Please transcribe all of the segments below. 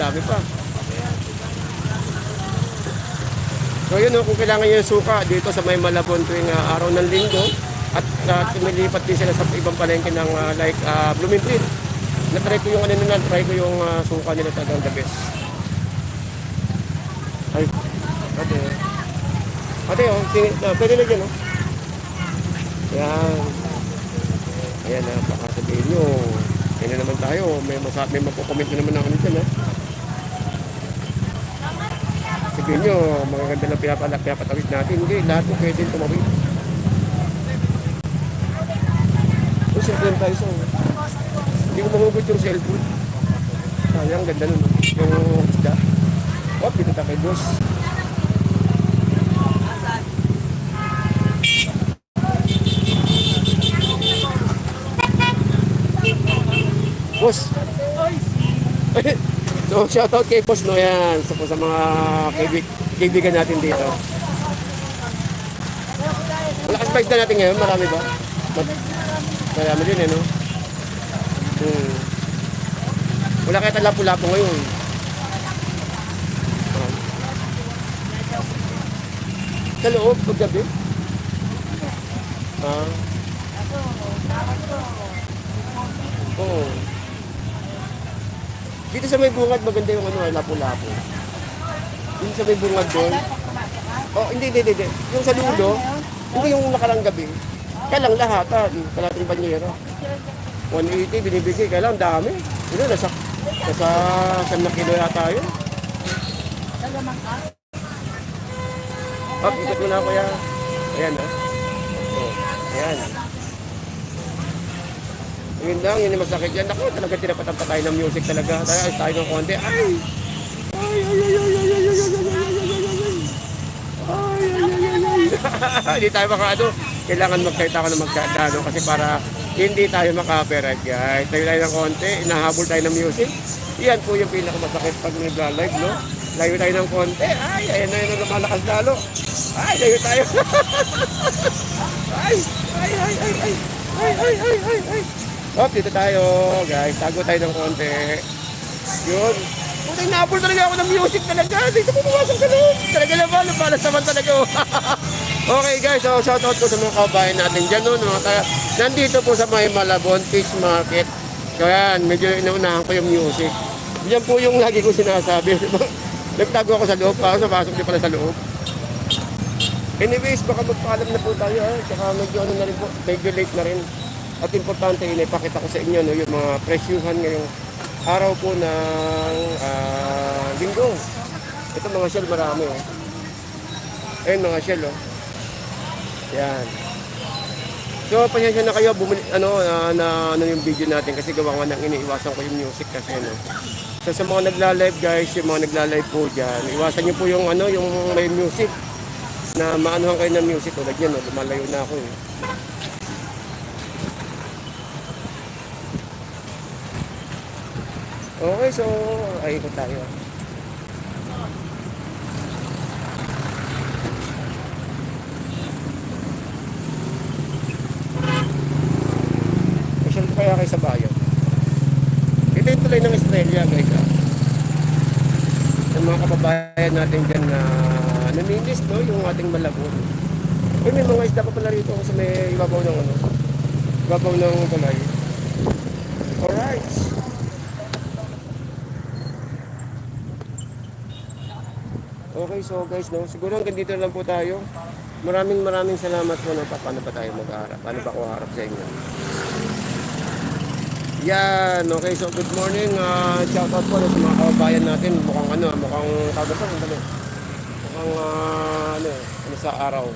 dami pa. So yun, oh, kung kailangan yung suka dito sa may Malabon tuwing ah, araw ng linggo at uh, tumilipat din sila sa ibang palengke ng ah, like uh, Bloomington. Na-try ko yung ano nila, try ko yung ah, suka nila talagang the best. Ay, ate. Ate, oh, sing- ah, pwede na dyan, oh. Yan. Ayan na, baka sabihin nyo, yan na naman tayo, may, masa, may magkukomment na naman ako nito, no? Sabihin nyo, magaganda lang pinapalak, pinapatawid natin. Hindi, lahat po pwede tumawid. Uy, cellphone tayo sa Hindi ko mahugot yung cellphone. Sayang, ganda nun. Yung isda. Oh, pinunta kay boss. Boss. so, shoutout kay Boss no yan. So, sa mga kaibig, kaibigan natin dito. Malakas spice na natin ngayon. Marami ba? Mar- Marami din eh, no? Hmm. Wala kaya talapo-lapo ngayon. Ah. Sa loob, paggabi? Ah. Dito sa may bungad, maganda yung ano, lapo-lapo. Dito sa may bungad doon. Oh, hindi, hindi, hindi. Yung sa dulo, hindi yung nakarang gabi. Kaya lang lahat, ah, kalating banyera. 180, binibigay. Kaya lang, dami. Ito, nasa, nasa 100 na kilo yata yun. Oh, ikot mo na kuya. Ayan, ah. Oh, ayan. Yun lang, yun yung masakit yan. Ako, talaga tinapatan pa tayo ng music talaga. Tayo, ayos tayo ng konti. Ay! Ay, ay, ay, ay, ay, ay, ay, ay, ay, ay, ay. Hindi tayo maka ano, kailangan magsalita ka ng magkadano kasi para hindi tayo maka-copyright guys. Tayo tayo ng konti, inahabol tayo ng music. Yan po yung pinakamasakit pag nagla-live, no? Layo tayo ng konti. Ay, ayan na yun lumalakas lalo. Ay, layo tayo. ay, ay, ay, ay, ay, ay, ay, ay, ay, ay. Hop, dito tayo, guys. Tago tayo ng konti. Yun. Puta, inapol talaga ako ng music talaga. Dito pumasok sa loob. Talaga naman, lumalas naman talaga. okay guys, so shout out po sa mga kabayan natin dyan. No, mga taga, nandito po sa may Malabon Fish Market. Kaya medyo inaunahan ko yung music. Yan po yung lagi ko sinasabi. Nagtago ako sa loob, pa sa pasok di pala sa loob. Anyways, baka magpaalam na po tayo. Eh. Tsaka medyo ano na rin po, medyo late na rin. At importante yun, ipakita ko sa inyo no, yung mga presyuhan ngayong araw po ng ah, linggo. Ito mga shell marami oh. Ayun mga shell oh. Yan. So, pasensya na kayo, bumili, ano, na, na, ano yung video natin kasi gawa nga nang iniiwasan ko yung music kasi ano. So, sa mga nagla-live guys, yung mga nagla-live po dyan, iwasan nyo po yung ano, yung may music na maanuhan kayo ng music tulad yan, no? lumalayo na ako eh. Okay, so ay ikot tayo. Special ko kaya kayo sa bayan. Ito yung tulay ng Estrella, guys. Ah. Yung mga kababayan natin dyan na naninis, no? Yung ating malabon. Uy, may mga isda pa pala rito sa may ibabaw ng ano. Ibabaw ng tulay. Alright. Okay, so guys, no, siguro hanggang dito lang po tayo. Maraming maraming salamat po no, pa- paano ba tayo mag-aarap? Paano ba ako harap sa inyo? Yan, okay, so good morning. Uh, shout out po no, sa mga kababayan natin. Mukhang ano, mukhang tawag ito, ano, mukhang ah, ano, ano sa araw.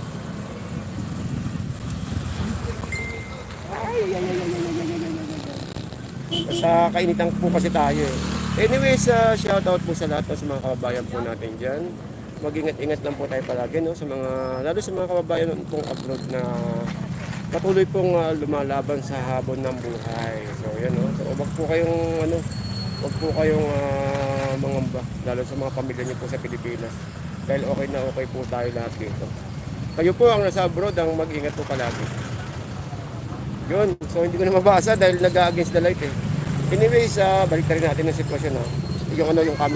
Ay, ay, ay, ay, ay, ay, ay, ay, ay. Sa kainitan po kasi tayo eh. Anyways, uh, shout out po sa lahat sa mga kababayan po natin dyan. Mag-ingat-ingat lang po tayo palagi no, sa mga, lalo sa mga kababayan no, pong abroad na patuloy pong uh, lumalaban sa habon ng buhay. So yan no. So wag po kayong ano, wag po kayong uh, mangamba lalo sa mga pamilya niyo po sa Pilipinas. Dahil okay na okay po tayo lahat dito. Kayo po ang nasa abroad ang mag-ingat po palagi. Yun. So hindi ko na mabasa dahil nag-against the light eh. Anyways, uh, balik na rin natin ang sitwasyon ha. Yung ano yung camera.